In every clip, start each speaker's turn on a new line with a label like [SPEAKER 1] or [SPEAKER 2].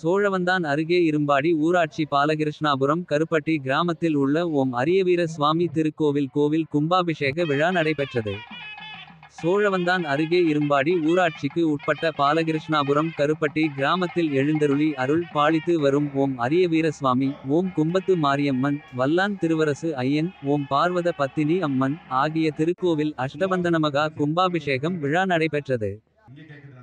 [SPEAKER 1] சோழவந்தான் அருகே இரும்பாடி ஊராட்சி பாலகிருஷ்ணாபுரம் கருப்பட்டி கிராமத்தில் உள்ள ஓம் அரியவீர சுவாமி திருக்கோவில் கோவில் கும்பாபிஷேக விழா நடைபெற்றது. சோழவந்தான் அருகே இரும்பாடி ஊராட்சிக்கு உட்பட்ட பாலகிருஷ்ணாபுரம் கருப்பட்டி கிராமத்தில் எழுந்தருளி அருள் பாலித்து வரும் ஓம் அரியவீர சுவாமி ஓம் கும்பத்து மாரியம்மன் வல்லான் திருவரசு ஐயன் ஓம் பார்வத பத்தினி அம்மன் ஆகிய திருக்கோவில் அஷ்டபந்தனமகா கும்பாபிஷேகம் விழா நடைபெற்றது.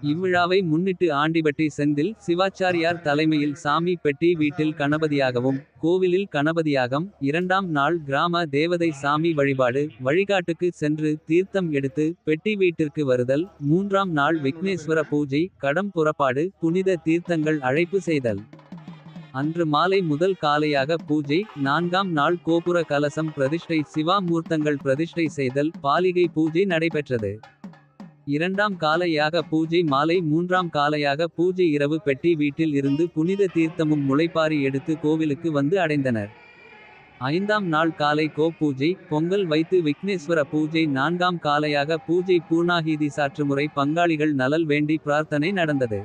[SPEAKER 1] இவ்விழாவை முன்னிட்டு ஆண்டிபட்டி செந்தில் சிவாச்சாரியார் தலைமையில் சாமி பெட்டி வீட்டில் கணபதியாகவும். கோவிலில் கணபதியாகம் இரண்டாம் நாள் கிராம தேவதை சாமி வழிபாடு. வழிகாட்டுக்கு சென்று தீர்த்தம் எடுத்து பெட்டி வீட்டிற்கு வருதல். மூன்றாம் நாள் விக்னேஸ்வர பூஜை கடம் புறப்பாடு புனித தீர்த்தங்கள் அழைப்பு செய்தல். அன்று மாலை முதல் காலையாக பூஜை நான்காம் நாள் கோபுர கலசம் பிரதிஷ்டை சிவா மூர்த்தங்கள் பிரதிஷ்டை செய்தல் பாலிகை பூஜை நடைபெற்றது. இரண்டாம் காலையாக பூஜை மாலை மூன்றாம் காலையாக பூஜை இரவு பெட்டி வீட்டில் இருந்து புனித தீர்த்தமும் முளைப்பாரி எடுத்து கோவிலுக்கு வந்து அடைந்தனர். ஐந்தாம் நாள் காலை கோ பூஜை பொங்கல் வைத்து விக்னேஸ்வர பூஜை நான்காம் காலையாக பூஜை பூர்ணாகிதி சாற்றுமுறை பங்காளிகள் நலல் வேண்டி பிரார்த்தனை நடந்தது.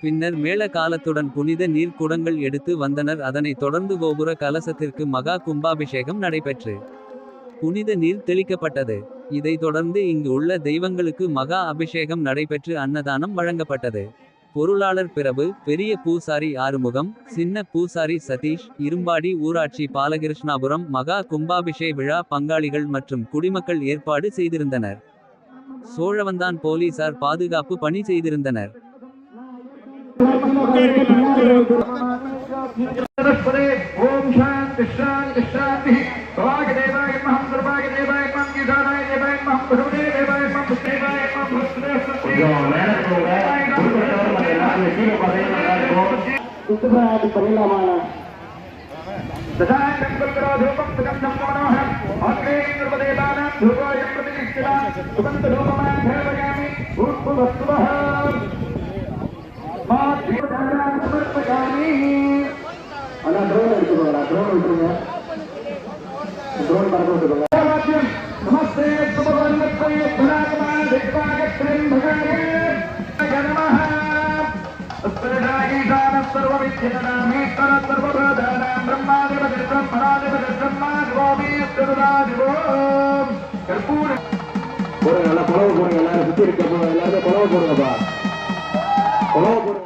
[SPEAKER 1] பின்னர் மேள காலத்துடன் புனித நீர் குடங்கள் எடுத்து வந்தனர் அதனைத் தொடர்ந்து கோபுர கலசத்திற்கு மகா கும்பாபிஷேகம் நடைபெற்று. புனித நீர் தெளிக்கப்பட்டது. இதைத் தொடர்ந்து இங்கு உள்ள தெய்வங்களுக்கு மகா அபிஷேகம் நடைபெற்று அன்னதானம் வழங்கப்பட்டது. பொருளாளர் பிரபு பெரிய பூசாரி ஆறுமுகம் சின்ன பூசாரி சதீஷ் இரும்பாடி ஊராட்சி பாலகிருஷ்ணாபுரம் மகா கும்பாபிஷே விழா பங்காளிகள் மற்றும் குடிமக்கள் ஏற்பாடு செய்திருந்தனர். சோழவந்தான் போலீசார் பாதுகாப்பு பணி செய்திருந்தனர்.
[SPEAKER 2] ஓம் சாந்தி சாந்தி சாந்தி
[SPEAKER 3] பார்த்தீங்கன்னா நல்லா இருக்கும் சுத்துப்பராட்டி பண்ணிடலாமா
[SPEAKER 2] दशायं कल्पराधूपं सुगन्धं मनोहरम् अग्रे नृपदेवानां धूपाय प्रतिष्ठिता सुगन्धधूपमान् धर्मयामि भूत्भुवस्सुवः मा दीपदानां समर्पयामि
[SPEAKER 3] ஆனா ட்ரோன் எடுத்துக்கோங்களா ட்ரோன் விட்டுருங்க ட்ரோன் பறக்க விட்டுக்கோங்க
[SPEAKER 2] वाक्यं नमस्ते
[SPEAKER 3] போடுங்க நல்லா புலவு போடுங்க எல்லாரும் சுத்தி இருக்க போங்க எல்லாரும் புலவு போடுங்கப்பா புலவு போடுங்க